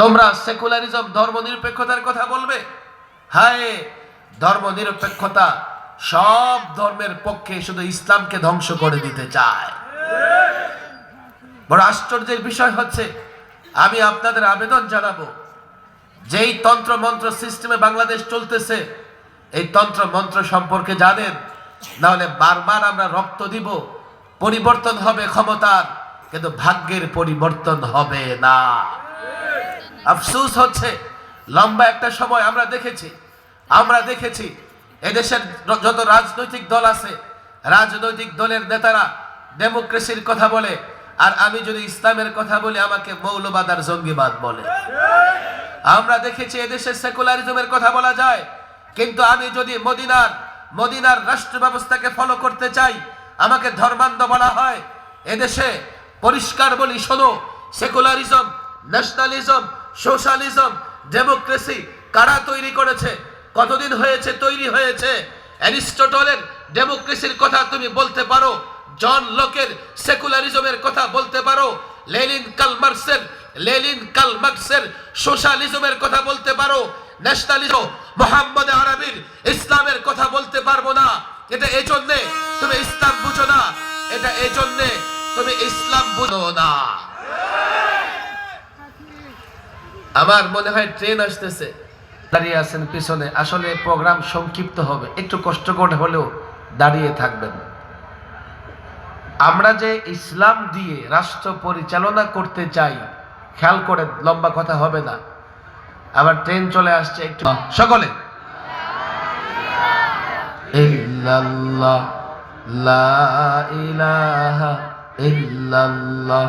তোমরা সেকুলারিজম ধর্ম নিরপেক্ষতার কথা বলবে? হায় ধর্ম নিরপেক্ষতা সব ধর্মের পক্ষে শুধু ইসলামকে ধ্বংস করে দিতে চায়। বড় আশ্চর্যের বিষয় হচ্ছে, আমি আপনাদের আবেদন জানাব, যেই তন্ত্র মন্ত্র সিস্টেমে বাংলাদেশ চলতেছে, এই তন্ত্র মন্ত্র সম্পর্কে জানেন, নাহলে বারবার আমরা রক্ত দিব, পরিবর্তন হবে ক্ষমতার, কিন্তু ভাগ্যের পরিবর্তন হবে না। আফসুস হচ্ছে, লম্বা একটা সময় আমরা দেখেছি। আমরা দেখেছি, এদেশের যত রাজনৈতিক দল আছে, রাজনৈতিক দলের নেতারা ডেমোক্রেসির কথা বলে, আর আমি যদি ইসলামের কথা বলি, আমাকে মৌলবাদ আর জঙ্গিবাদ বলে। আমরা দেখেছি এদেশে সেকুলারিজমের কথা বলা যায়, কিন্তু আমি যদি মদিনার মদিনার রাষ্ট্র ব্যবস্থাকে ফলো করতে চাই, আমাকে ধর্মান্ধ বলা হয়। এদেশে পরিষ্কার বলি, শোনো, সেকুলারিজম ন্যাশনালিজম সোশ্যালিজম, ডেমোক্রেসি কারা তৈরি করেছে? কতদিন হয়েছে, তৈরি হয়েছে? অ্যারিস্টটলের ডেমোক্রেসির কথা তুমি বলতে পারো? জন লোকের সেকুলারিজমের কথা বলতে পারো? লেলিন কালমার্সের লেলিন কালমার্সের সোশ্যালিজমের কথা বলতে পারো? ন্যাশনালিজম, মোহাম্মদ আরবির ইসলামের কথা বলতে পারব না। এটা এই জন্যে তুমি ইসলাম বুঝো না। এটা এই জন্যে তুমি ইসলাম বুঝো না। আমার মনে হয় ট্রেন আসতেছে। দাঁড়িয়ে আছেন পিছনে। আসলে প্রোগ্রাম সংক্ষিপ্ত হবে। একটু কষ্ট করে হলেও দাঁড়িয়ে থাকবেন। আমরা যে ইসলাম দিয়ে রাষ্ট্র পরিচালনা করতে চাই, খেয়াল করে লম্বা কথা হবে না। আবার ট্রেন চলে আসছে একটু। সকলে। ইল্লাল্লাহ ইলাহা ইল্লাল্লাহ।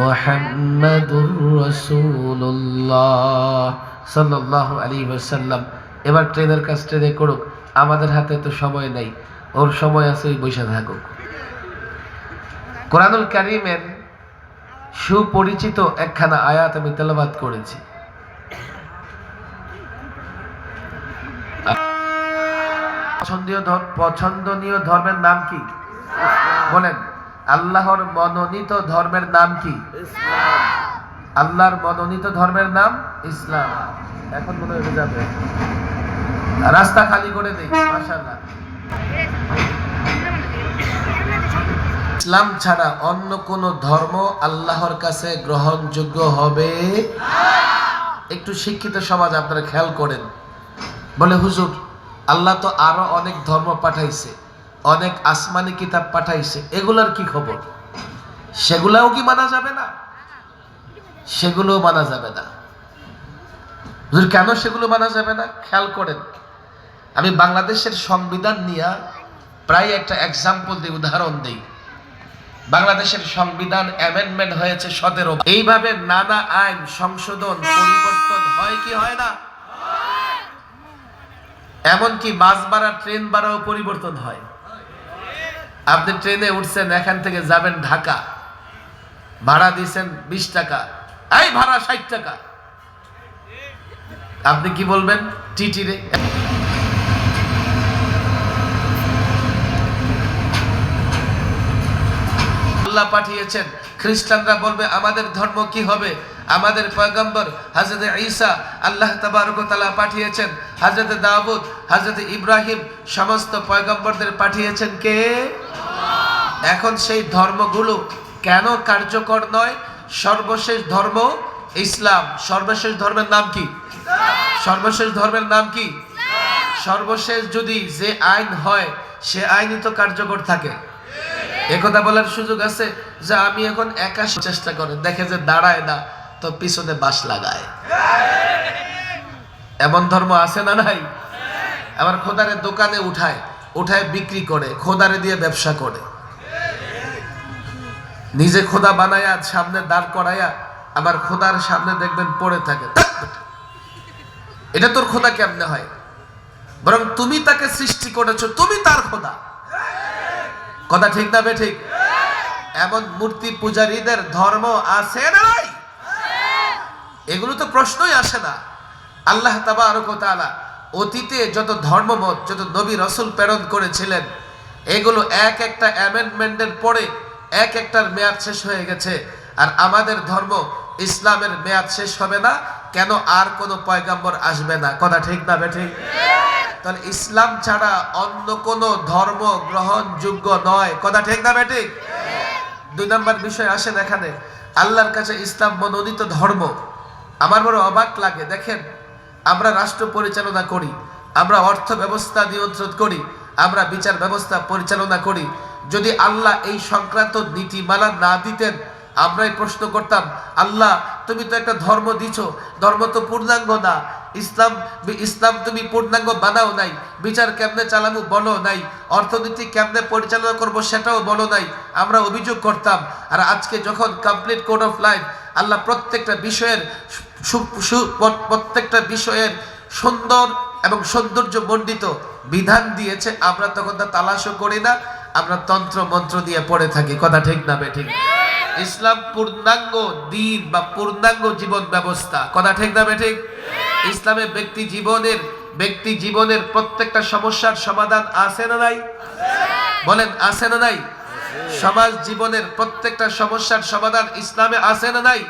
মুহাম্মাদুর রাসূলুল্লাহ সাল্লাল্লাহু আলাইহি ওয়াসাল্লাম। এবার ট্রেনের কাজ ট্রেনে করুক, আমাদের হাতে তো সময় নেই। ওর সময় আছে, ওই বৈশা থাকুক। কোরআনুল কারীমের সুপরিচিত একখানা আয়াত আমি তেলাবাদ করেছি। পছন্দীয় পছন্দনীয় ধর্মের নাম কি? বলেন। আল্লাহর মনোনীত ধর্মের নাম কি? আল্লাহর মনোনীত ধর্মের নাম ইসলাম। এখন মনে হয়ে যাবে। রাস্তা খালি করে দেই মাশাআল্লাহ। ইসলাম ছাড়া অন্য কোন ধর্ম আল্লাহর কাছে গ্রহণযোগ্য হবে? একটু শিক্ষিত সমাজ আপনারা খেয়াল করেন। বলে হুজুর আল্লাহ তো আরও অনেক ধর্ম পাঠাইছে। অনেক আসমানি কিতাব পাঠাইছে, এগুলার কি খবর? সেগুলাও কি মানা যাবে না? সেগুলোও মানা যাবে না। কেন সেগুলো মানা যাবে না? খেয়াল করেন, আমি বাংলাদেশের সংবিধান নিয়ে প্রায় একটা এক্সাম্পল দিই উদাহরণ দিই। বাংলাদেশের সংবিধান অ্যামেন্ডমেন্ট হয়েছে সতেরো এইভাবে নানা আইন সংশোধন পরিবর্তন হয় কি হয় না? এমনকি বাস ভাড়া ট্রেন ভাড়াও পরিবর্তন হয়। আপনি ট্রেনে উঠছেন, এখান থেকে যাবেন ঢাকা। ভাড়া দিয়েছেন বিশ টাকা। এই ভাড়া ষাট টাকা। আপনি কি বলবেন? টিটিরে আল্লাহ পাঠিয়েছেন। খ্রিস্টানরা বলবে, আমাদের ধর্ম কি হবে? আমাদের পয়গম্বর হজরত ঈসা আল্লাহ তাবারকতালা পাঠিয়েছেন। হজরত দাউদ হজরত ইব্রাহিম সমস্ত পয়গম্বরদের পাঠিয়েছেন কে? এখন সেই ধর্মগুলো কেন কার্যকর নয়? সর্বশেষ ধর্ম ইসলাম। সর্বশেষ ধর্মের নাম কি? সর্বশেষ ধর্মের নাম কি? সর্বশেষ যদি যে আইন হয়, সে আইনই তো কার্যকর থাকে। একথা বলার সুযোগ আছে যে আমি এখন একা চেষ্টা করে দেখে যে দাঁড়ায় না। তো পিছনে বাস লাগায়। এমন ধর্ম আছে না নাই? আবার খোদারে দোকানে উঠায় উঠায় বিক্রি করে, খোদারে দিয়ে ব্যবসা করে। নিজে খোদা বানায়া, সামনে দাঁড় করায়া, আবার খোদার সামনে দেখবেন পড়ে থাকে। এটা তোর খোদা কেমনে হয়? বরং তুমি তাকে সৃষ্টি করেছ, তুমি তার খোদা। কথা ঠিক না বে ঠিক? এমন মূর্তি পূজারীদের ধর্ম আছে না নাই? এগুলো তো প্রশ্নই আসে না। আল্লাহ তাআলা অতীতে যত ধর্মমত, যত নবী, রসুল প্রেরণ করেছিলেন, এগুলো এক একটা অ্যামেন্ডমেন্টের পরে এক একটার মেয়াদ শেষ হয়ে গেছে। আর আমাদের ধর্ম ইসলামের মেয়াদ শেষ হবে না, কেন আর কোনো পয়গাম্বর আসবে না? কথা ঠিক না বেঠিক তাহলে ইসলাম ছাড়া অন্য কোনো ধর্ম গ্রহণযোগ্য নয়। কথা ঠিক না বেঠিক দুই নম্বর বিষয় আসেন এখানে। আল্লাহর কাছে ইসলাম মনোনীত ধর্ম। আমার বড় অবাক লাগে, দেখেন, আমরা রাষ্ট্র পরিচালনা করি, আমরা অর্থ ব্যবস্থা নিয়ন্ত্রণ করি, আমরা বিচার ব্যবস্থা পরিচালনা করি। যদি আল্লাহ এই সংক্রান্ত নীতিমালা না দিতেন, আমরাই প্রশ্ন করতাম, আল্লাহ, তুমি তো একটা ধর্ম দিছ, ধর্ম তো পূর্ণাঙ্গ না। ইসলাম ইসলাম তুমি পূর্ণাঙ্গ বানাও নাই, বিচার কেমনে চালানো বলো নাই, অর্থনীতি কেমনে পরিচালনা করব সেটাও বলো নাই, আমরা অভিযোগ করতাম। আর আজকে যখন কমপ্লিট কোড অফ লাইফ আল্লাহ প্রত্যেকটা বিষয়ের প্রত্যেকটা বিষয়ের সুন্দর এবং সৌন্দর্য মণ্ডিত বিধান দিয়েছে। আমরা তখন তা তালাশও করি না, আমরা তন্ত্র মন্ত্র দিয়ে পড়ে থাকি। কথা ঠিক না বে, ঠিক ইসলাম পূর্ণাঙ্গ দিন বা পূর্ণাঙ্গ জীবন ব্যবস্থা। কথা ঠিক না ঠিক? ইসলামে ব্যক্তি জীবনের ব্যক্তি জীবনের প্রত্যেকটা সমস্যার সমাধান আছে না নাই? বলেন, আছে না নাই? সমাজ জীবনের প্রত্যেকটা সমস্যার সমাধান ইসলামে আছে না নাই?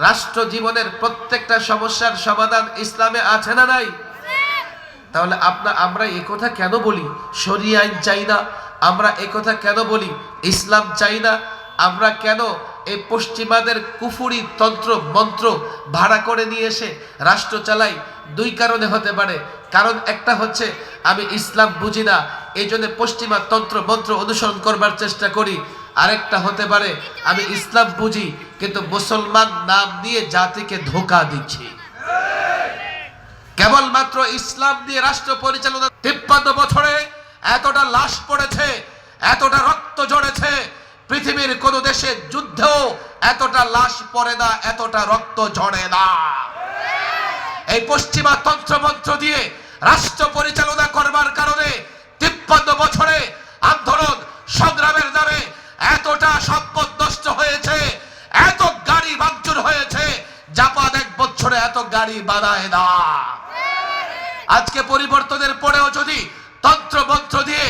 রাষ্ট্র জীবনের প্রত্যেকটা সমস্যার সমাধান ইসলামে আছে না নাই? তাহলে আপনার আমরা কথা কেন বলি? শরী আইন চাই না। আমরা কথা কেন বলি? ইসলাম চাই না। আমরা কেন এই পশ্চিমাদের কুফুরি তন্ত্র, মন্ত্র ভাড়া করে নিয়ে এসে রাষ্ট্র চালাই? দুই কারণে হতে পারে। কারণ একটা হচ্ছে, আমি ইসলাম বুঝি না। এই জন্য পশ্চিমা তন্ত্র, মন্ত্র অনুসরণ করবার চেষ্টা করি। আরেকটা হতে পারে, আমি ইসলাম বুঝি, কিন্তু মুসলমান নাম দিয়ে জাতিকে ধোকা দিচ্ছি। কেবলমাত্র ইসলাম দিয়ে রাষ্ট্র পরিচালনা তিপ্পান্ন বছরে এতটা লাশ পড়েছে, এতটা রক্ত ঝরেছে, পৃথিবীর কোন দেশে যুদ্ধেও এতটা লাশ পড়ে না, এতটা রক্ত ঝরে না। এই পশ্চিমা তন্ত্রমন্ত্র দিয়ে রাষ্ট্র পরিচালনা করবার কারণে তিপ্পান্ন বছরে আন্দোলন, সংগ্রামের সম্পদ নষ্ট হয়েছে, এত গাড়ি ভাঙচুর হয়েছে, জাপান এক বছরে এত গাড়ি বানায় না। আজকে পরিবর্তনের পরেও যদি তন্ত্র মন্ত্র দিয়ে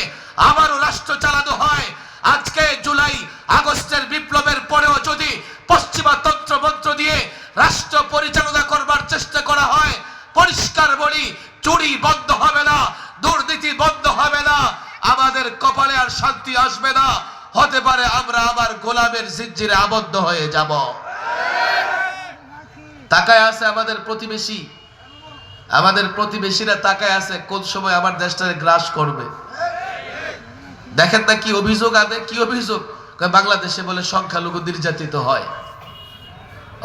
আবারও রাষ্ট্র চালানো হয়, আজকে জুলাই আগস্টের বিপ্লবের পরেও যদি পশ্চিমা তন্ত্র মন্ত্র দিয়ে রাষ্ট্র পরিচালনা করবার চেষ্টা করা হয় পরিষ্কার বলি চুরি বন্ধ হবে না দুর্নীতি বন্ধ হবে না আমাদের কপালে আর শান্তি আসবে না হতে পারে আমরা আবার গোলামের জিঞ্জিরে আবদ্ধ হয়ে যাব। তাকায় আছে আমাদের প্রতিবেশী। আমাদের প্রতিবেশীরা তাকায় আছে কোন সময় আমার দেশটাকে গ্রাস করবে। দেখেন না কি অভিযোগ আদে, কি অভিযোগ? বাংলাদেশে বলে সংখ্যালঘু নির্যাতিত হয়।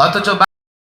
অথচ